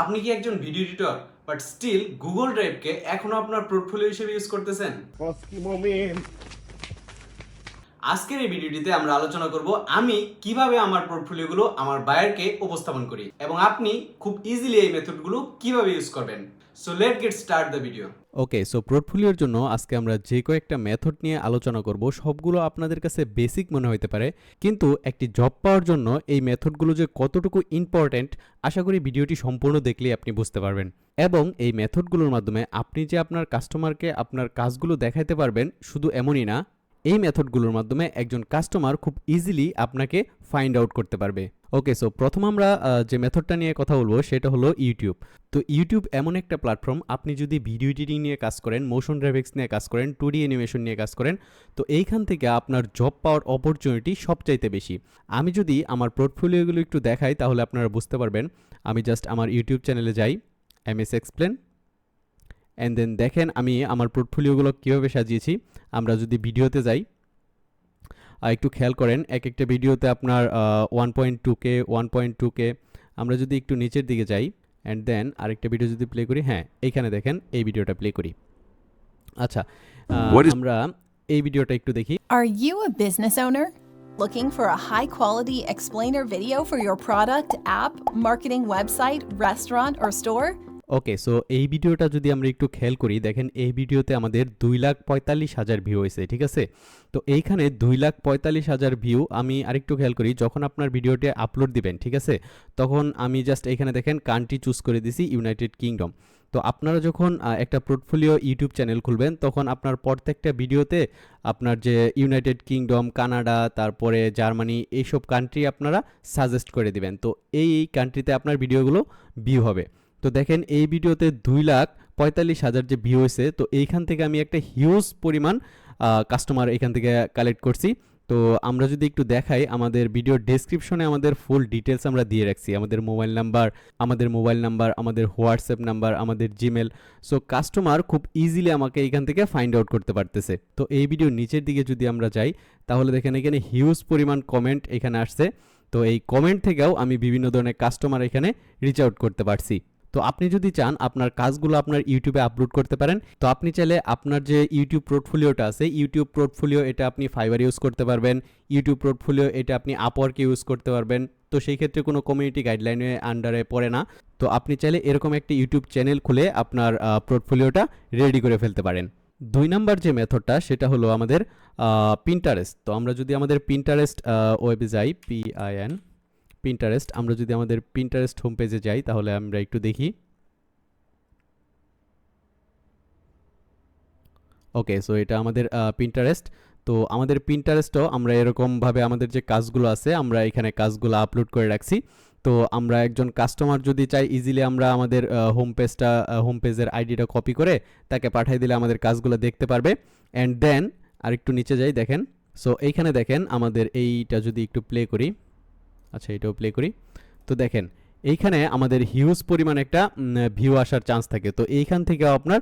আপনি কি একজন video editor? But still Google ড্রাইভকে এখনও আপনার পোর্টফোলিও হিসেবে ইউজ করতেছেন। আজকের এই ভিডিওটিতে আমরা আলোচনা করব আমি কীভাবে আমার পোর্টফোলিওগুলো আমার বায়ারকে উপস্থাপন করি এবং আপনি খুব ইজিলি এই মেথডগুলো কীভাবে ইউজ করবেন। So let get start the video okay so পোর্টফোলিওর জন্য আজকে আমরা যে কয়েকটা মেথড নিয়ে আলোচনা করব, সবগুলো আপনাদের কাছে বেসিক মনে হতে পারে। কিন্তু একটি জব পাওয়ার জন্য এই মেথডগুলো যে কতটুকু ইম্পর্ট্যান্ট আশা করি ভিডিওটি সম্পূর্ণ দেখলেই আপনি বুঝতে পারবেন। এবং এই মেথডগুলোর মাধ্যমে আপনি যে আপনার কাস্টমারকে আপনার কাজগুলো দেখাইতে পারবেন, শুধু এমনই না, এই মেথডগুলোর মাধ্যমে একজন কাস্টমার খুব ইজিলি আপনাকে ফাইন্ড আউট করতে পারবে। ওকে সো প্রথম আমরা যে মেথডটা নিয়ে কথা বলব, সেটা হলো ইউটিউব তো ইউটিউব এমন একটা প্ল্যাটফর্ম আপনি যদি ভিডিও এডিটিং নিয়ে কাজ করেন মোশন গ্রাফিক্স নিয়ে কাজ করেন টু ডি অ্যানিমেশন নিয়ে কাজ করেন তো এইখান থেকে আপনার জব পাওয়ার অপরচুনিটি সবচাইতে বেশি। আমি যদি আমার পোর্টফোলিওগুলো একটু দেখাই তাহলে আপনারা বুঝতে পারবেন। আমি জাস্ট আমার ইউটিউব চ্যানেলে যাই M S explain and then দেখেন আমি আমার পোর্টফোলিওগুলো কীভাবে সাজিয়েছি। আমরা যদি ভিডিওতে যাই আহ, একটু খেয়াল করেন এক একটা ভিডিওতে আপনার one point two K one point two K আমরা যদি একটু নিচের দিকে যাই অ্যান্ড দেন আরেকটা ভিডিও যদি প্লে করি হ্যাঁ এইখানে দেখেন এই ভিডিওটা প্লে করি আচ্ছা আমরা এই ভিডিওটা একটু দেখি Are you a business owner? Looking for a high quality explainer video for your product, app, marketing website, restaurant, or store? Okay so এই ভিডিওটা যদি আমরা একটু খেয়াল করি, দেখেন এই ভিডিওতে আমাদের দুই লাখ পঁয়তাল্লিশ হাজার ভিউ হয়েছে, ঠিক আছে? তো এইখানে দুই লাখ পঁয়তাল্লিশ হাজার ভিউ আমি আরেকটু খেয়াল করি, যখন আপনার ভিডিওটি আপলোড দিবেন, ঠিক আছে? তখন আমি জাস্ট এখানে দেখেন কান্ট্রি চুজ করে দিছি ইউনাইটেড কিংডম তো আপনারা যখন একটা পোর্টফোলিও ইউটিউব চ্যানেল খুলবেন, তখন আপনার প্রত্যেকটা ভিডিওতে আপনার যে ইউনাইটেড কিংডম কানাডা তারপরে জার্মানি এইসব কান্ট্রি আপনারা সাজেস্ট করে দিবেন। তো এই কান্ট্রিতে আপনার ভিডিওগুলো ভিউ হবে। তো দেখেন এই ভিডিওতে দুই লাখ পঁয়তাল্লিশ হাজার যে ভিউ হয়েছে, তো এইখান থেকে আমি একটা হিউজ পরিমাণ কাস্টমার এখান থেকে কালেক্ট করছি। তো আমরা যদি একটু দেখাই, আমাদের ভিডিওর ডেসক্রিপশনে আমাদের ফুল ডিটেলস আমরা দিয়ে রাখছি। আমাদের মোবাইল নাম্বার আমাদের মোবাইল নাম্বার আমাদের হোয়াটসঅ্যাপ নাম্বার আমাদের জিমেল সো কাস্টমার খুব ইজিলি আমাকে এখান থেকে ফাইন্ড আউট করতে পারতেছে। তো এই ভিডিওর নিচের দিকে যদি আমরা যাই, তাহলে দেখেন এখানে হিউজ পরিমাণ কমেন্ট এখানে আসছে। তো এই কমেন্ট থেকেও আমি বিভিন্ন ধরনের কাস্টমার এখানে রিচ আউট করতে পারছি। তো আপনি যদি চান আপনার কাজগুলো আপনার ইউটিউবে আপলোড করতে পারেন, তো আপনি চাইলে আপনার যে ইউটিউব পোর্টফোলিওটা আছে, ইউটিউব পোর্টফোলিও এটা আপনি ফাইবার ইউজ করতে পারবেন, ইউটিউব পোর্টফোলিও এটা আপনি আপওয়ার্কে ইউজ করতে পারবেন, তো সেই ক্ষেত্রে কোনো কমিউনিটি গাইডলাইনের আন্ডারে পড়ে না। তো আপনি চাইলে এরকম একটা ইউটিউব চ্যানেল খুলে আপনার পোর্টফোলিওটা রেডি করে ফেলতে পারেন। দুই নাম্বার যে মেথডটা সেটা হলো আমাদের পিন্টারেস্ট তো আমরা যদি আমাদের পিন্টারেস্ট ওয়েবে যাই পিআইএন পিন্টারেস্ট আমরা যদি আমাদের পিন্টারেস্ট হোম পেজে যাই, তাহলে আমরা একটু দেখি। ওকে সো এটা আমাদের পিন্টারেস্ট তো আমাদের পিন্টারেস্টও আমরা এরকমভাবে আমাদের যে কাজগুলো আছে, আমরা এখানে কাজগুলো আপলোড করে রাখছি। তো আমরা একজন কাস্টমার যদি চাই ইজিলি আমরা আমাদের হোম পেজটা হোম পেজের আইডিটা কপি করে তাকে পাঠিয়ে দিলে আমাদের কাজগুলো দেখতে পারবে। অ্যান্ড দেন আরেকটু নিচে যাই, দেখেন। সো এইখানে দেখেন, আমাদের এইটা যদি একটু প্লে করি। আচ্ছা এটাও প্লে করি। তো দেখেন, এইখানে আমাদের হিউজ পরিমাণ একটা ভিউ আসার চান্স থাকে। তো এইখান থেকেও আপনার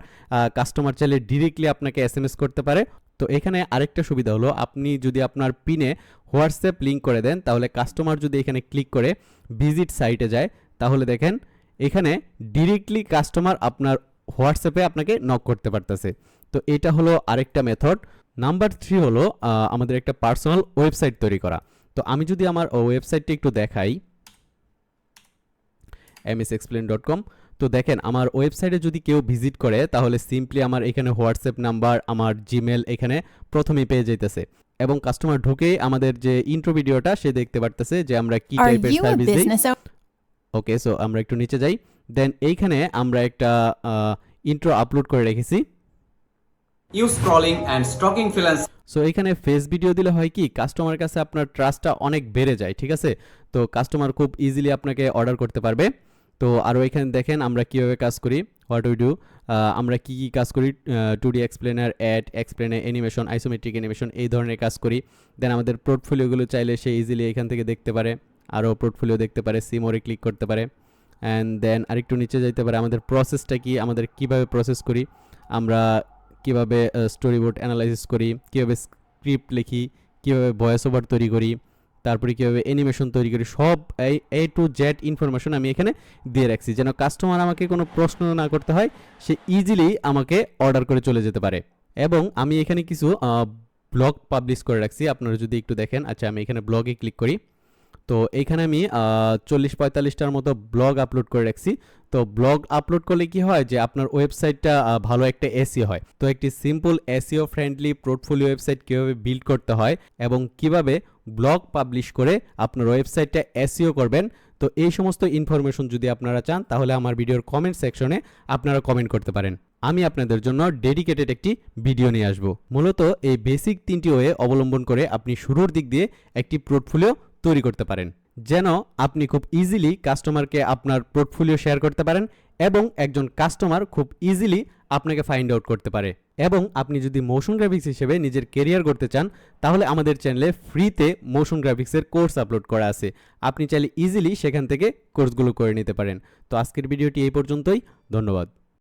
কাস্টমার চাইলে ডিরেক্টলি আপনাকে এস এম এস করতে পারে। তো এখানে আরেকটা সুবিধা হলো, আপনি যদি আপনার পিনে হোয়াটসঅ্যাপ লিঙ্ক করে দেন, তাহলে কাস্টমার যদি এখানে ক্লিক করে ভিজিট সাইটে যায়, তাহলে দেখেন, এখানে ডিরেক্টলি কাস্টমার আপনার হোয়াটসঅ্যাপে আপনাকে নক করতে পারতেছে। তো এটা হলো আরেকটা মেথড নাম্বার থ্রি হলো আমাদের একটা পার্সোনাল ওয়েবসাইট তৈরি করা। তো আমি যদি আমার ওয়েবসাইটটি একটু দেখাই M S explain dot com তো দেখেন আমার ওয়েবসাইটে যদি কেউ ভিজিট করে তাহলে সিম্পলি আমার এখানে হোয়াটসঅ্যাপ নাম্বার আমার জিমেল এখানে প্রথমেই পেয়ে যাইতেছে। এবং কাস্টমার ঢুকেই আমাদের যে ইন্ট্রো ভিডিওটা সে দেখতে পারতেছে যে আমরা কি টাইপের সার্ভিস দিই। ওকে সো আমরা একটু নিচে যাই। দেন এইখানে আমরা একটা ইন্ট্রো আপলোড করে রেখেছি। You scrolling and stalking freelance so এখানে ফেস ভিডিও দিলে হয় কি কাস্টমারের কাছে আপনার ট্রাস্টটা অনেক বেড়ে যায়, ঠিক আছে? তো কাস্টমার খুব ইজিলি আপনাকে অর্ডার করতে পারবে। তো আরও এখানে দেখেন আমরা কীভাবে কাজ করি হোয়াট উই ডু আমরা কি কী কাজ করি? Two D explainer ad explainer animation isometric animation এই ধরনের কাজ করি। দেন আমাদের পোর্টফোলিওগুলো চাইলে সে ইজিলি এখান থেকে দেখতে পারে আরও পোর্টফোলিও দেখতে পারে সিমোরে ক্লিক করতে পারে। অ্যান্ড দেন আরেকটু নিচে যাইতে পারে, আমাদের প্রসেসটা কি, আমাদের কীভাবে প্রসেস করি? আমরা কীভাবে স্টোরি বোর্ড অ্যানালাইসিস করি, কীভাবে স্ক্রিপ্ট লিখি, কীভাবে ভয়েস ওভার তৈরি করি, তারপরে কীভাবে অ্যানিমেশন তৈরি করি, সব এই এ টু জেড ইনফরমেশন আমি এখানে দিয়ে রাখছি। যেন কাস্টমার আমাকে কোনো প্রশ্ন না করতে হয়, সে ইজিলি আমাকে অর্ডার করে চলে যেতে পারে। এবং আমি এখানে কিছু ব্লগ পাবলিশ করে রাখছি। আপনারা যদি একটু দেখেন আচ্ছা আমি এখানে ব্লগে ক্লিক করি। তো এইখানে আমি চল্লিশ পঁয়তাল্লিশটার মতো ব্লগ আপলোড করে রাখছি। তো ব্লগ আপলোড করলে কি হয় যে আপনার ওয়েবসাইটটা ভালো একটা এসিও হয়। তো একটি simple SEO friendly portfolio website কীভাবে বিল্ড করতে হয় এবং কীভাবে ব্লগ পাবলিশ করে আপনার ওয়েবসাইটটা এসিও করবেন, তো এই সমস্ত ইনফরমেশন যদি আপনারা চান, তাহলে আমার ভিডিওর কমেন্ট সেকশনে আপনারা কমেন্ট করতে পারেন। আমি আপনাদের জন্য ডেডিকেটেড একটি ভিডিও নিয়ে আসব। মূলত এই বেসিক তিনটি ওয়ে অবলম্বন করে আপনি শুরুর দিক দিয়ে একটি পোর্টফোলিও তৈরি করতে পারেন, যেন আপনি খুব ইজিলি কাস্টমারকে আপনার পোর্টফোলিও শেয়ার করতে পারেন এবং একজন কাস্টমার খুব ইজিলি আপনাকে ফাইন্ড আউট করতে পারে। এবং আপনি যদি মোশন গ্রাফিক্স হিসেবে নিজের কেরিয়ার করতে চান, তাহলে আমাদের চ্যানেলে ফ্রিতে মোশন গ্রাফিক্সের কোর্স আপলোড করা আছে। আপনি চাইলে ইজিলি সেখান থেকে কোর্সগুলো করে নিতে পারেন। তো আজকের ভিডিওটি এই পর্যন্তই, ধন্যবাদ।